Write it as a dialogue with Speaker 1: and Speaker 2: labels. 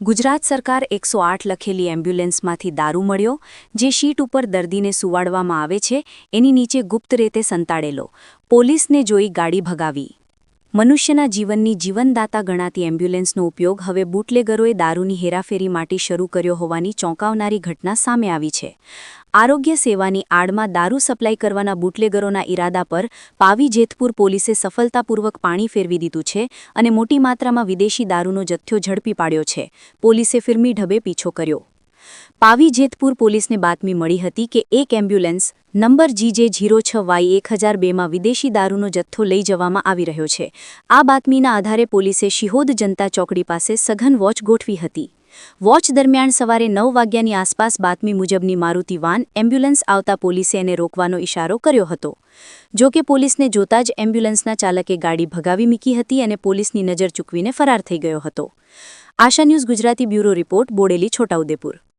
Speaker 1: ગુજરાત સરકાર એકસો આઠ લખેલી એમ્બ્યુલન્સમાંથી દારૂ મળ્યો, જે શીટ ઉપર દર્દીને સુવાડવામાં આવે છે, એની નીચે ગુપ્ત રીતે સંતાડેલો. પોલીસને જોઈ ગાડી ભગાવી. મનુષ્યના જીવનની જીવનદાતા ગણાતી એમ્બ્યુલન્સનો ઉપયોગ હવે બુટલેગરોએ દારૂની હેરાફેરી માટે શરૂ કર્યો હોવાની ચોંકાવનારી ઘટના સામે આવી છે. આરોગ્ય સેવાની આડમાં દારૂ સપ્લાય કરવાના બુટલેગરોના ઇરાદા પર પાવી જેતપુર પોલીસે સફળતાપૂર્વક પાણી ફેરવી દીધું છે અને મોટી માત્રામાં વિદેશી દારૂનો જથ્થો ઝડપી પાડ્યો છે. પોલીસે ફિલ્મી ઢબે પીછો કર્યો. પાવી જેતપુર પોલીસને બાતમી મળી હતી કે એક એમ્બ્યુલન્સ નંબર જીજે ઝીરો છ વાય એક હજાર બેમાં વિદેશી દારૂનો જથ્થો લઈ જવામાં આવી રહ્યો છે. આ બાતમીના આધારે પોલીસે શિહોદ જનતા ચોકડી પાસે સઘન વોચ ગોઠવી હતી. વોચ દરમિયાન સવારે નવ વાગ્યાની આસપાસ બાતમી મુજબની મારુતિ વાન એમ્બ્યુલન્સ આવતા પોલીસે એને રોકવાનો ઇશારો કર્યો હતો. જો કે પોલીસને જોતા જ એમ્બ્યુલન્સના ચાલકે ગાડી ભગાવી મૂકી હતી અને પોલીસની નજર ચૂકવીને ફરાર થઈ ગયો હતો. Asha news Gujarati bureau report, Bodeli, Chhota Udepur.